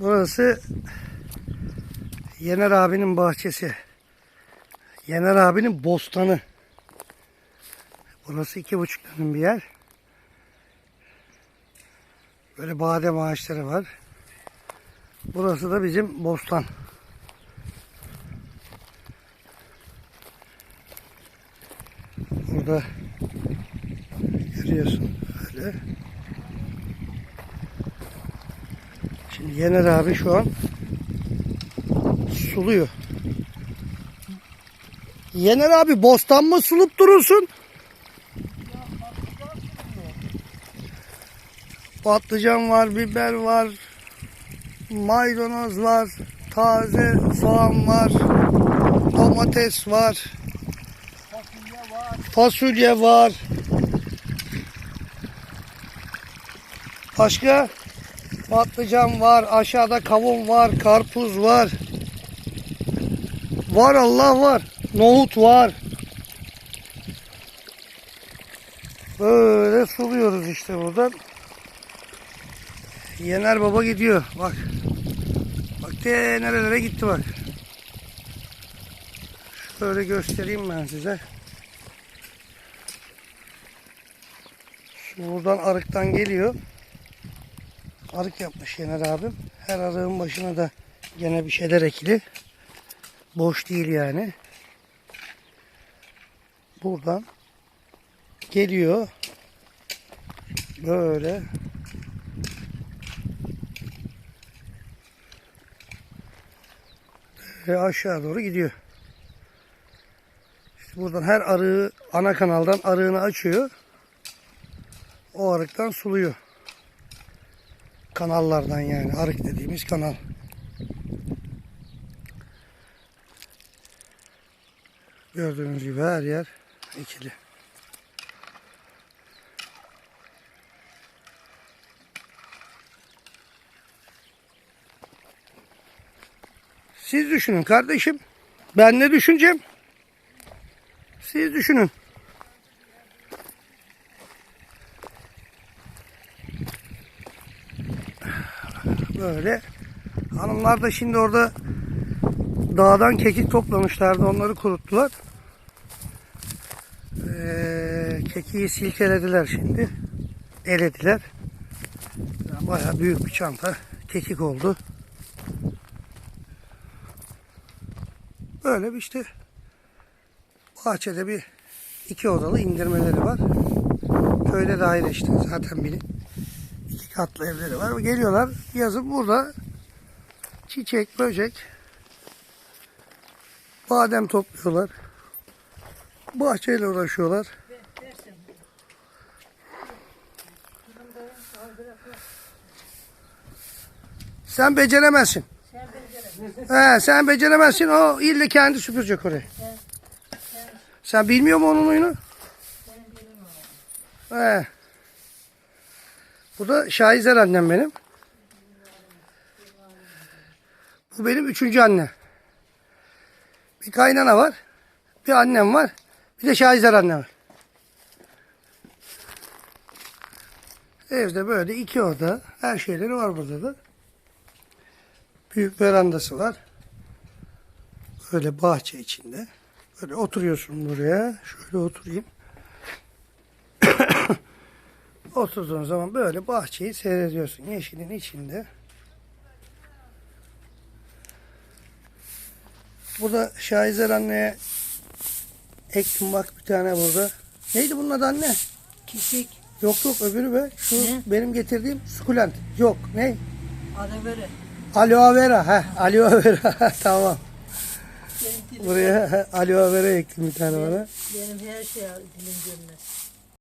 Burası Yener abinin bahçesi. Yener abinin bostanı. Burası iki buçuk dönüm bir yer. Böyle badem ağaçları var. Burası da bizim bostan. Burada görüyorsun böyle. Şimdi Yener abi şu an suluyor. Yener abi bostan mı sulup durursun? Patlıcan var, biber var, maydanoz var, taze soğan var, domates var, fasulye var. Başka? Patlıcan var, aşağıda kavun var, karpuz var. Var Allah var. Nohut var. Böyle suluyoruz işte buradan. Yener baba gidiyor. Bak. Bak de nerelere gitti bak. Şöyle göstereyim ben size. Şu buradan arıktan geliyor. Arık yapmış Yener abim. Her arığın başına da gene bir şeyler ekili. Boş değil yani. Buradan geliyor. Böyle. Ve aşağı doğru gidiyor. İşte buradan her arığı ana kanaldan arığını açıyor. O arıktan suluyor. Kanallardan yani arık dediğimiz kanal. Gördüğünüz gibi her yer ikili. Siz düşünün kardeşim. Ben ne düşüneceğim? Siz düşünün. Böyle. Hanımlar da şimdi orada dağdan kekik toplamışlardı. Onları kuruttular. Ee, kekiği silkelediler şimdi. Elediler. Bayağı büyük bir çanta kekik oldu. Böyle bir işte bahçede bir iki odalı indirmeleri var. Köyde de ayrı işte zaten bir iki katlı evleri var. Geliyorlar yazın burada çiçek, böcek, badem topluyorlar. Bahçeyle uğraşıyorlar. Sen beceremezsin. He, sen beceremezsin. O ille kendi süpürecek orayı. Sen bilmiyor musun onun oyunu? He. Bu da Şahizer annem benim. Bu benim üçüncü anne. Bir kaynana var. Bir annem var. Bir de Şahizer anne var. Evde böyle iki oda. Her şeyleri var burada da. Büyük verandası var. Böyle bahçe içinde. Böyle oturuyorsun buraya. Şöyle oturayım. Oturduğun zaman böyle bahçeyi seyrediyorsun. Yeşilin içinde. Burada Şahizer anneye ektim bak bir tane burada. Neydi bunun adı anne? Kişik, Yok yok öbürü be. Şu Ne? benim getirdiğim sukulent. Yok ne? adevere. Aloe vera. Heh, aloe vera. tamam. Buraya aloe vera ektim bir tane bana. benim her şey dilim görmez.